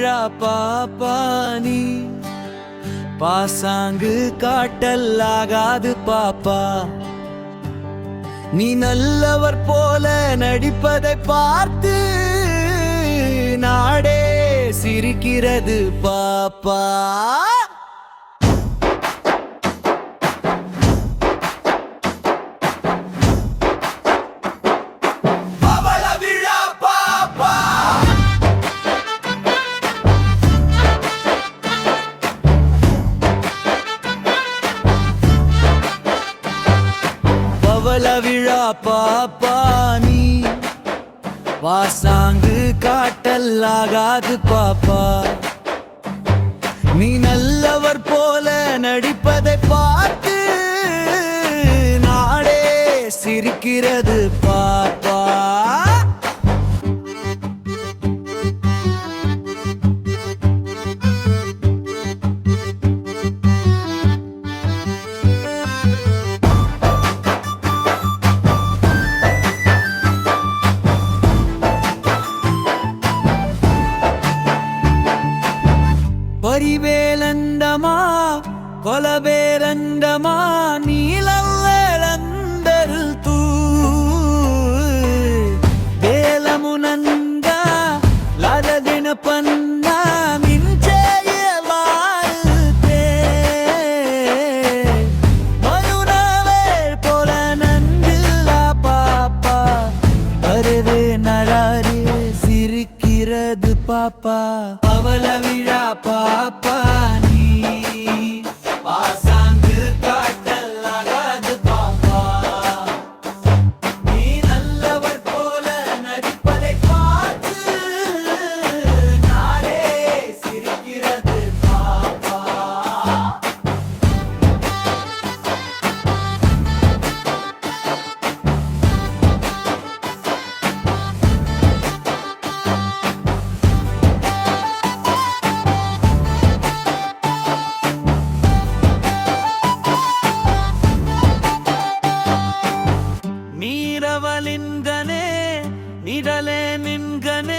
விழா பாப்பானி பாசாங்கு காட்டல்லாகாது பாப்பா. நீ நல்லவர் போல நடிப்பதை பார்த்து நாடே சிரிக்கிறது பாப்பா. பவள விழா பாப்பா நீ. வாசாங்கு காட்டல்லாகாது பாப்பா. நீ நல்லவர் போல நடிப்பதை பார்த்து நாடே சிரிக்கிறது கரிவேலண்டமா கொலவேலண்டமா நீலம் வேலந்தருள் தூ. வேலமுனந்தா லரதின பன்னா மின்சேய வாழ்த்தே. மயுனவேல் போல நன்றில்லா பாப்பா வருது நடாரே சிரிக்கிறது பாப்பா. பவல விழாப்பா நிழலின்கனே நிழலே நின்கனே.